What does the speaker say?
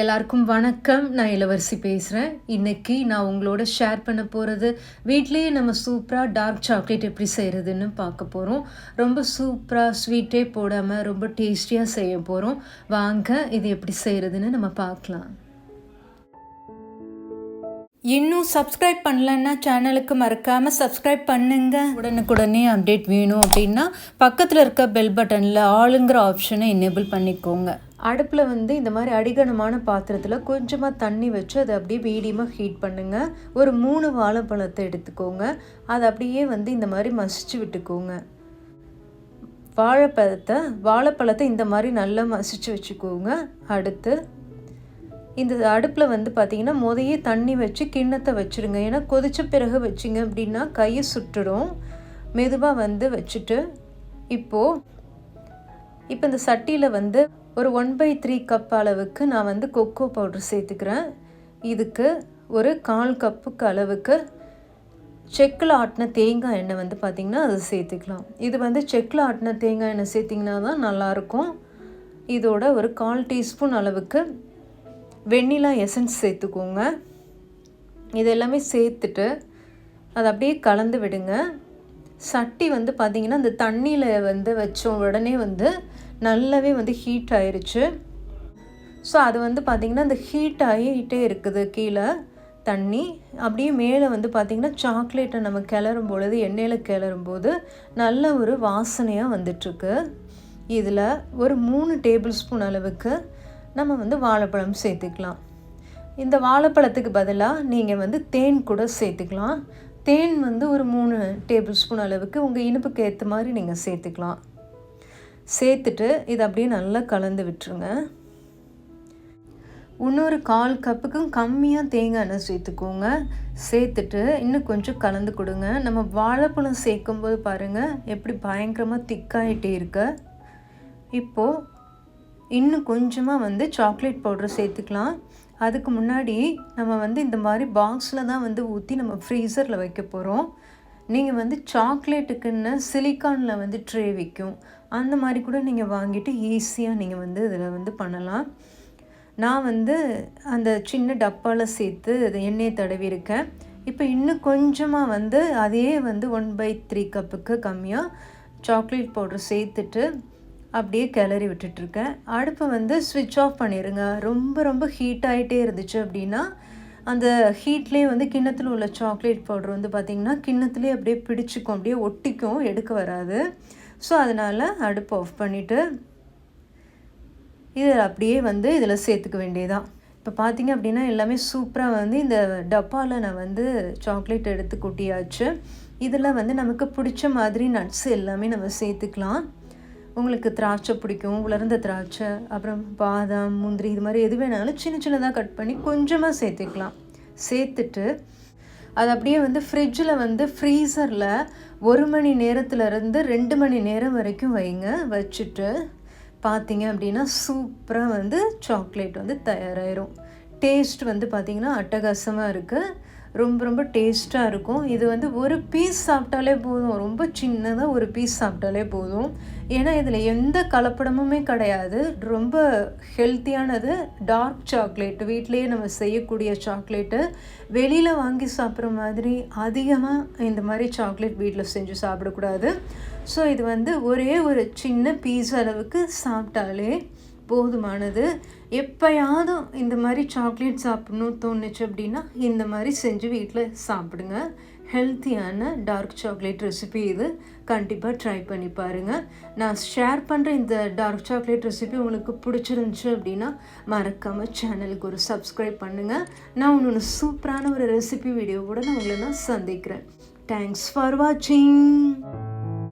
எல்லாருக்கும் வணக்கம். நான் இளவரசி பேசுகிறேன் இன்றைக்கி நான் உங்களோட ஷேர் பண்ண போகிறது வீட்லேயே நம்ம சூப்பராக டார்க் சாக்லேட் எப்படி செய்கிறதுன்னு பார்க்க போகிறோம் ரொம்ப சூப்பராக ஸ்வீட்டே போடாமல் ரொம்ப டேஸ்டியாக செய்ய போகிறோம் வாங்க இது எப்படி செய்கிறதுன்னு நம்ம பார்க்கலாம். இன்னும் சப்ஸ்கிரைப் பண்ணலன்னா சேனலுக்கு மறக்காமல் சப்ஸ்கிரைப் பண்ணுங்க. உடனுக்குடனே அப்டேட் வேணும் அப்படின்னா பக்கத்தில் இருக்க பெல் பட்டனில் ஆளுங்கிற ஆப்ஷனை எனேபிள் பண்ணிக்கோங்க. அடுப்பில் வந்து இந்த மாதிரி அடிகனமான பாத்திரத்தில் கொஞ்சமாக தண்ணி வச்சு அதை அப்படியே மீடியமாக ஹீட் பண்ணுங்கள் ஒரு மூணு வாழைப்பழத்தை எடுத்துக்கோங்க. அதை அப்படியே வந்து இந்த மாதிரி மசிச்சு விட்டுக்கோங்க. வாழைப்பழத்தை வாழைப்பழத்தை இந்த மாதிரி நல்லா மசிச்சு வச்சுக்கோங்க. அடுத்து இந்த அடுப்பில் வந்து பார்த்திங்கன்னா முதையே தண்ணி வச்சு கிண்ணத்தை வச்சுருங்க. ஏன்னா கொதித்த பிறகு வச்சிங்க அப்படின்னா கையை சுட்டுடும். மெதுவாக வந்து வச்சுட்டு இப்போது இப்போ இந்த சட்டியில் வந்து ஒரு ஒன் பை த்ரீ கப் அளவுக்கு நான் வந்து கொக்கோ பவுடர் சேர்த்துக்கிறேன். இதுக்கு ஒரு கால் கப்புக்கு அளவுக்கு செக்கில் ஆட்டின தேங்காய் எண்ணெய் வந்து பார்த்திங்கன்னா அதை சேர்த்துக்கலாம். இது வந்து செக்கில் ஆட்டின தேங்காய் எண்ணெய் சேர்த்திங்கன்னா தான் நல்லாயிருக்கும். இதோட ஒரு கால் டீஸ்பூன் அளவுக்கு வெண்ணிலா எசன்ஸ் சேர்த்துக்கோங்க. இது எல்லாமே சேர்த்துட்டு அதை அப்படியே கலந்து விடுங்க. சட்டி வந்து பார்த்திங்கன்னா அந்த தண்ணியில் வந்து வச்ச உடனே வந்து நல்லாவே வந்து ஹீட் ஆயிடுச்சு ஸோ அது வந்து பார்த்திங்கன்னா அந்த ஹீட் ஆகிட்டே இருக்குது கீழே தண்ணி. அப்படியே மேலே வந்து பார்த்திங்கன்னா சாக்லேட்டை நம்ம கிளறும் பொழுது எண்ணெயில் கிளறும் போது நல்ல ஒரு வாசனையாக வந்துட்டுருக்கு. இதில் ஒரு மூணு டேபிள் ஸ்பூன் அளவுக்கு நம்ம வந்து வாழைப்பழம் சேர்த்துக்கலாம். இந்த வாழைப்பழத்துக்கு பதிலாக நீங்கள் வந்து தேன் கூட சேர்த்துக்கலாம். தேன் வந்து ஒரு மூணு டேபிள் ஸ்பூன் அளவுக்கு உங்கள் இனிப்புக்கு ஏற்ற மாதிரி நீங்கள் சேர்த்துக்கலாம். சேர்த்துட்டு இதை அப்படியே நல்லா கலந்து விட்டுருங்க. இன்னொரு கால் கப்புக்கும் கம்மியாக தேங்காய் எண்ணெய் சேர்த்துக்கோங்க. சேர்த்துட்டு இன்னும் கொஞ்சம் கலந்து கொடுங்க. நம்ம வாழைப்பழம் சேர்க்கும்போது பாருங்கள் எப்படி பயங்கரமாக திக்காயிட்டே இருக்க. இப்போது இன்னும் கொஞ்சமாக வந்து சாக்லேட் பவுடர் சேர்த்துக்கலாம். அதுக்கு முன்னாடி நம்ம வந்து இந்த மாதிரி பாக்ஸில் தான் வந்து ஊற்றி நம்ம ஃப்ரீசரில் வைக்க போகிறோம் நீங்கள் வந்து சாக்லேட்டுக்குன்னு சிலிக்கானில் வந்து ட்ரே விற்கும் அந்த மாதிரி கூட நீங்கள் வாங்கிட்டு ஈஸியாக நீங்கள் வந்து இதில் வந்து பண்ணலாம். நான் வந்து அந்த சின்ன டப்பாவில் சேர்த்து அதை எண்ணெயை தடவி இருக்கேன். இப்போ இன்னும் கொஞ்சமாக வந்து அதே வந்து ஒன் பை த்ரீ கப்புக்கு கம்மியாக சாக்லேட் பவுடர் சேர்த்துட்டு அப்படியே கிளறி விட்டுட்ருக்கேன் அடுப்பை வந்து ஸ்விட்ச் ஆஃப் பண்ணிடுங்க ரொம்ப ரொம்ப ஹீட் ஆகிட்டே இருந்துச்சு அப்படின்னா அந்த ஹீட்லேயே வந்து கிண்ணத்தில் உள்ள சாக்லேட் பவுடர் வந்து பார்த்திங்கன்னா கிண்ணத்துலேயே அப்படியே பிடிச்சிக்கும் அப்படியே ஒட்டிக்கும் எடுக்க வராது. ஸோ அதனால் அடுப்பு ஆஃப் பண்ணிவிட்டு இதில் அப்படியே வந்து இதில் சேர்த்துக்க வேண்டியதான் இப்போ பார்த்திங்க அப்படின்னா எல்லாமே சூப்பராக வந்து இந்த டப்பாவில் நான் வந்து சாக்லேட் எடுத்து கொட்டியாச்சு. இதில் வந்து நமக்கு பிடிச்ச மாதிரி நட்ஸ் எல்லாமே நம்ம சேர்த்துக்கலாம். உங்களுக்கு திராட்சை பிடிக்கும் உலர்ந்த திராட்சை அப்புறம் பாதாம் முந்திரி இது மாதிரி எது வேணாலும் சின்ன சின்னதாக கட் பண்ணி கொஞ்சமாக சேர்த்துக்கலாம். சேர்த்துட்டு அது அப்படியே வந்து ஃப்ரிட்ஜில் வந்து ஃப்ரீசரில் ஒரு மணி நேரத்துலேருந்து ரெண்டு மணி நேரம் வரைக்கும் வைங்க. வச்சுட்டு பார்த்தீங்க அப்படின்னா சூப்பராக வந்து சாக்லேட் வந்து தயாராயிரும். டேஸ்ட் வந்து பார்த்திங்கன்னா அட்டகாசமாக இருக்குது ரொம்ப ரொம்ப டேஸ்ட்டாக இருக்கும். இது வந்து ஒரு பீஸ் சாப்பிட்டாலே போதும். ரொம்ப சின்னதாக ஒரு பீஸ் சாப்பிட்டாலே போதும். ஏன்னா இதில் எந்த கலப்படமுமே கிடையாது. ரொம்ப ஹெல்த்தியானது டார்க் சாக்லேட் வீட்லேயே நம்ம செய்யக்கூடிய சாக்லேட்டு வெளியில் வாங்கி சாப்பிட்ற மாதிரி அதிகமாக இந்த மாதிரி சாக்லேட் வீட்டில் செஞ்சு சாப்பிடக்கூடாது. ஸோ இது வந்து ஒரே ஒரு சின்ன பீஸ் அளவுக்கு சாப்பிட்டாலே போதுமானது. எப்போயாவது இந்த மாதிரி சாக்லேட் சாப்பிடணும் தோணுச்சு அப்படின்னா இந்த மாதிரி செஞ்சு வீட்டில் சாப்பிடுங்க. ஹெல்த்தியான டார்க் சாக்லேட் ரெசிபி இது. கண்டிப்பாக ட்ரை பண்ணி பாருங்கள் நான் ஷேர் பண்ணுற இந்த டார்க் சாக்லேட் ரெசிபி உங்களுக்கு பிடிச்சிருந்துச்சு அப்படின்னா மறக்காமல் சேனலுக்கு ஒரு சப்ஸ்கிரைப் பண்ணுங்கள் நான் இன்னொன்று சூப்பரான ஒரு ரெசிபி வீடியோ கூட நான் உங்களை நான் சந்திக்கிறேன். தேங்க்ஸ் ஃபார் வாட்சிங்